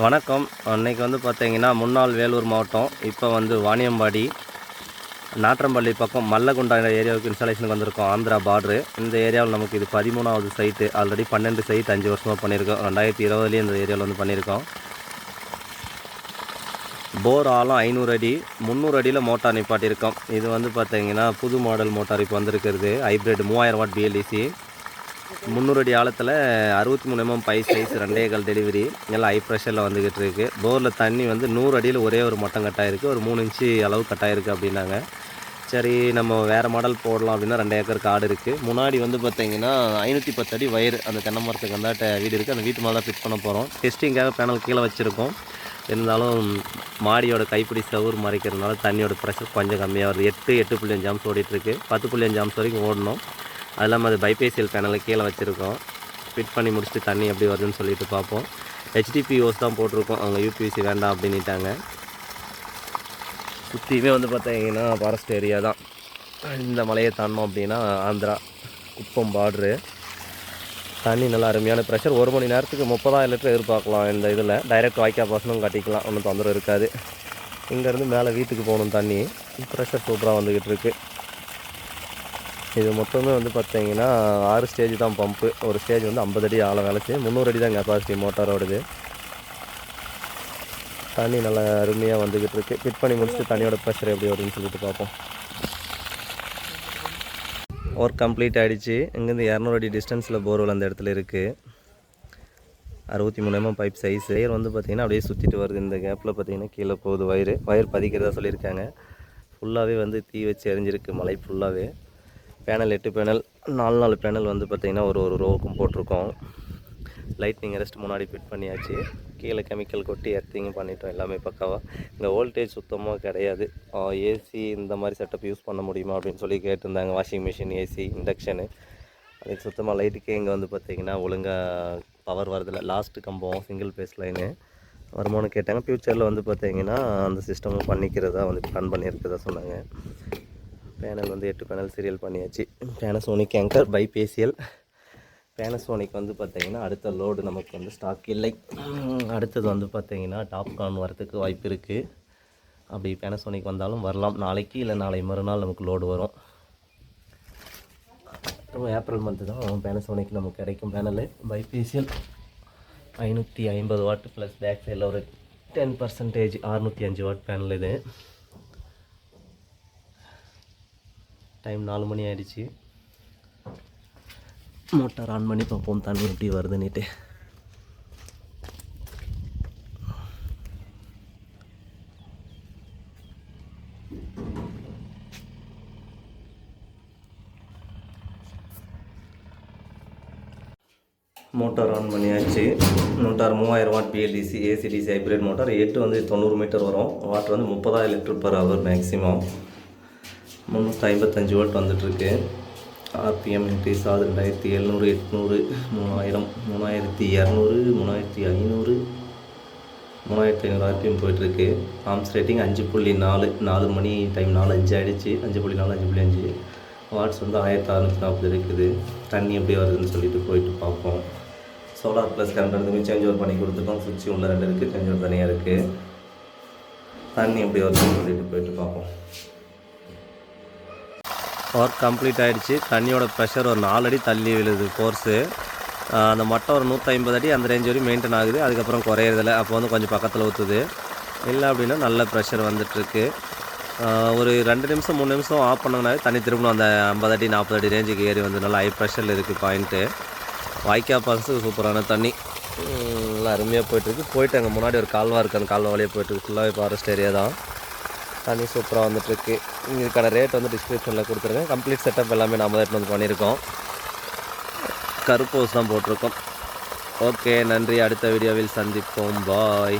வணக்கம். அன்னைக்கு வந்து பார்த்தீங்கன்னா முன்னாள் வேலூர் மாவட்டம் இப்போ வந்து வாணியம்பாடி நாற்றம்பள்ளி பக்கம் மல்லகுண்டா ஏரியாவுக்கு இன்ஸ்டாலேஷனுக்கு வந்திருக்கோம். ஆந்திரா பார்டரு இந்த ஏரியாவில் நமக்கு இது பதிமூணாவது சைட்டு ஆல்ரெடி பன்னெண்டு சைட் அஞ்சு வருஷமாக பண்ணியிருக்கோம். ரெண்டாயிரத்தி இருபதுலேயே இந்த ஏரியாவில் வந்து பண்ணியிருக்கோம். போர் ஆழம் ஐநூறு அடி முந்நூறு அடியில் மோட்டார் நிப்பாட்டியிருக்கோம். இது வந்து பார்த்தீங்கன்னா புது மாடல் மோட்டார் இப்போ வந்திருக்கிறது. ஹைப்ரிட் மூவாயிரம் வாட் பிஎல்டிசி முந்நூறு அடி ஆழத்தில் அறுபத்தி மூணு எம்எம் பை சைஸ் ரெண்டே கால் டெலிவரி எல்லாம் ஹை ப்ரெஷரில் வந்துக்கிட்டு இருக்குது போரில் தண்ணி வந்து நூறு அடியில் ஒரே ஒரு மட்டம் கட்டாயிருக்கு. ஒரு மூணு இன்ச்சு அளவு கட்டாயிருக்கு அப்படின்னாங்க. சரி நம்ம வேறு மாடல் போடலாம் அப்படின்னா ரெண்டு ஏக்கர் காடு இருக்குது முன்னாடி வந்து பார்த்தீங்கன்னா ஐநூற்றி பத்து அடி வயிறு அந்த தென்னை மரத்துக்கு வந்தாட்ட வீடு இருக்குது அந்த வீட்டு மேலே தான் ஃபிட் பண்ண போகிறோம் டெஸ்டிங்காக பேனல் கீழே வச்சுருக்கோம். இருந்தாலும் மாடியோட கைப்பிடி சவுர் மறைக்கிறதுனால தண்ணியோட ப்ரெஷர் கொஞ்சம் கம்மியாக வருது. எட்டு எட்டு புள்ளி அஞ்சு ஆம்ஸ் ஓடிட்டுருக்கு பத்து புள்ளி அஞ்சு ஆம்ஸ் வரைக்கும் ஓடணும். அது இல்லாமல் அது பைபேசியல் பேனலை கீழே வச்சுருக்கோம். ஃபிட் பண்ணி முடிச்சுட்டு தண்ணி எப்படி வருதுன்னு சொல்லிட்டு பார்ப்போம். ஹெச்டிபி ஓஸ் தான் போட்டிருக்கோம். அவங்க யூபிஎஸ்சி வேண்டாம் அப்படின்ட்டாங்க சுற்றியுமே வந்து பார்த்தீங்கன்னா ஃபாரஸ்ட் ஏரியா தான். இந்த மலையை தாண்டோம் அப்படின்னா ஆந்திரா குப்பம் பார்டரு தண்ணி நல்லா அருமையான ப்ரெஷர் ஒரு மணி நேரத்துக்கு முப்பதாயிரம் லிட்டர் எதிர்பார்க்கலாம் இந்த இதில். டைரெக்ட் வாய்க்கா பாசனம் கட்டிக்கலாம். ஒன்றும் தொந்தரவு இருக்காது. இங்கேருந்து மேலே வீட்டுக்கு போகணும் தண்ணி. ப்ரெஷர் சூப்பராக வந்துக்கிட்டு இருக்குது இது மொத்தமே வந்து பார்த்தீங்கன்னா ஆறு ஸ்டேஜ் தான் பம்பு ஒரு ஸ்டேஜ் வந்து ஐம்பது அடி ஆழம் வேலை முந்நூறு அடி தான் கெப்பாசிட்டி மோட்டாரோடது தண்ணி நல்லா அருமையாக வந்துக்கிட்டு இருக்கு. ஃபிட் பண்ணி முடிச்சுட்டு தண்ணியோட ப்ரெஷர் எப்படி வருதுன்னு சொல்லிட்டு பார்ப்போம். ஒர்க் கம்ப்ளீட் ஆகிடுச்சு இங்கேருந்து இரநூறு அடி டிஸ்டன்ஸில் போர்வெல் அந்த இடத்துல இருக்குது அறுபத்தி மூணு எம்எம் பைப் சைஸ் வயர் வந்து பார்த்திங்கன்னா அப்படியே சுற்றிட்டு வருது. இந்த கேப்பில் பார்த்தீங்கன்னா கீழே போகுது வயர் வயர் பதிக்கிறதா சொல்லியிருக்காங்க. ஃபுல்லாகவே வந்து தீ வச்சு எரிஞ்சிருக்கு. மலை ஃபுல்லாகவே பேனல் எட்டு பேனல் நாலு நாலு பேனல் வந்து பார்த்திங்கன்னா ஒரு ஒரு ரோவுக்கும் போட்டிருக்கோம். லைட்னிங் ரெஸ்ட் முன்னாடி ஃபிட் பண்ணியாச்சு. கீழே கெமிக்கல் கொட்டி எர்த்திங்கும் பண்ணிட்டோம் எல்லாமே பக்காவாக இங்கே வோல்டேஜ் சுத்தமாக கிடையாது. ஏசி இந்த மாதிரி செட்டப் யூஸ் பண்ண முடியுமா அப்படின்னு சொல்லி கேட்டிருந்தாங்க. வாஷிங் மிஷின் ஏசி இண்டக்ஷனு அதுக்கு சுத்தமாக லைட்டுக்கே இங்கே வந்து பார்த்திங்கன்னா ஒழுங்காக பவர் வரதில்ல லாஸ்ட்டு கம்பம் சிங்கிள் பேஸ் லைனு வருமானம் கேட்டாங்க. ஃப்யூச்சரில் வந்து பார்த்திங்கன்னா அந்த சிஸ்டமும் பண்ணிக்கிறதா வந்து பிளான் பண்ணியிருக்கிறதா சொன்னாங்க. பேனல் வந்து எட்டு பேனல் சீரியல் பண்ணியாச்சு. பேனசோனிக் ஏங்கர் பைபேசியல் பேனசோனிக் வந்து பார்த்திங்கன்னா அடுத்த லோடு நமக்கு வந்து ஸ்டாக் இல்லை. அடுத்தது வந்து பார்த்திங்கன்னா டாப்கான் வரத்துக்கு வாய்ப்பு இருக்குது அப்படி பேனசோனிக் வந்தாலும் வரலாம். நாளைக்கு இல்லை நாளை மறுநாள் நமக்கு லோடு வரும். அப்புறம் ஏப்ரல் மந்த்து தான் பேனசோனிக் நமக்கு கிடைக்கும் பேனலு பைபேசியல் ஐநூற்றி ஐம்பது வாட் ப்ளஸ் பேக் சைடில் ஒரு டென் பர்சன்டேஜ் அறுநூற்றி அஞ்சு வாட் பேனல் இது. டைம் நாலு மணி ஆயிடுச்சு. மோட்டார் ஆன் பண்ணி பார்ப்போம் தண்ணி எப்படி வருதுன்னுட்டு. மோட்டார் ஆன் பண்ணியாச்சு. மோட்டார் மூவாயிரம் watt BLDC AC DC hybrid motor. எட்டு வந்து தொண்ணூறு மீட்டர் வரும். வாட்டர் வந்து முப்பதாயிரம் லிட்டர் பர் ஹவர் மேக்ஸிமம் முந்நூற்றி ஐம்பத்தஞ்சு வாட் வந்துட்டுருக்கு. ஆர்பிஎம் இன்க்ரீஸ் ஆகுது. ரெண்டாயிரத்தி எழுநூறு எட்நூறு மூணாயிரம் மூணாயிரத்தி இரநூறு மூணாயிரத்தி ஐநூறு மூணாயிரத்தி ஐநூறு ஆர்பிஎம் போயிட்டுருக்கு. ஆம்ஸ் ரேட்டிங் அஞ்சு புள்ளி நாலு நாலு மணி டைம் நாலு அஞ்சு ஆகிடுச்சு அஞ்சு புள்ளி நாலு அஞ்சு புள்ளி அஞ்சு. வாட்ஸ் வந்து ஆயிரத்தி அறநூற்றி நாற்பது இருக்குது. தண்ணி எப்படி வருதுன்னு சொல்லிட்டு போயிட்டு பார்ப்போம். சோலார் ப்ளஸ் கரண்ட் ரெண்டுமே சேஞ்ச் ஓவர் பண்ணி கொடுத்துட்டோம் சுவிட்ச் உள்ள ரெண்டு இருக்குது சேஞ்ச் ஓவர் தனியாக இருக்குது தண்ணி எப்படி வருதுன்னு சொல்லிட்டு போயிட்டு பார்ப்போம். ஒர்க் கம்ப்ளீட் ஆகிடுச்சு தண்ணியோட ப்ரெஷர் ஒரு நாலு அடி தள்ளி விழுது ஃபோர்ஸு அந்த மட்டை ஒரு நூற்றி ஐம்பது அடி அந்த ரேஞ்ச் வரையும் மெயின்டைன் ஆகுது. அதுக்கப்புறம் குறையிறதில்ல. அப்போ வந்து கொஞ்சம் பக்கத்தில் ஊற்றுது இல்லை அப்படின்னா நல்ல ப்ரெஷர் வந்துட்டுருக்கு. ஒரு ரெண்டு நிமிஷம் மூணு நிமிஷம் ஆஃப் பண்ணோம்னாவே தண்ணி திரும்பணும். அந்த ஐம்பது அடி நாற்பது அடி ரேஞ்சுக்கு ஏறி வந்து நல்லா ஹை ப்ரெஷரில் இருக்குது பாயிண்ட்டு வாய்க்கா பாசத்துக்கு சூப்பரான தண்ணி. நல்லா அருமையாக போயிட்டுருக்கு. போயிட்டு அங்கே முன்னாடி ஒரு கால்வா இருக்குது அந்த கால்வா வழியாக போயிட்டுருக்கு. ஃபுல்லாகவே ஃபாரஸ்ட் ஏரியா தான். தண்ணி சூப்பராக வந்துட்டுருக்கு. இதுக்கான ரேட் வந்து டிஸ்கிரிப்ஷனில் கொடுத்துருங்க. கம்ப்ளீட் செட்டப் எல்லாமே நாம் தான் வந்து பண்ணியிருக்கோம். கருப்பு தான் போட்டிருக்கோம். ஓகே நன்றி. அடுத்த வீடியோவில் சந்திப்போம். பாய்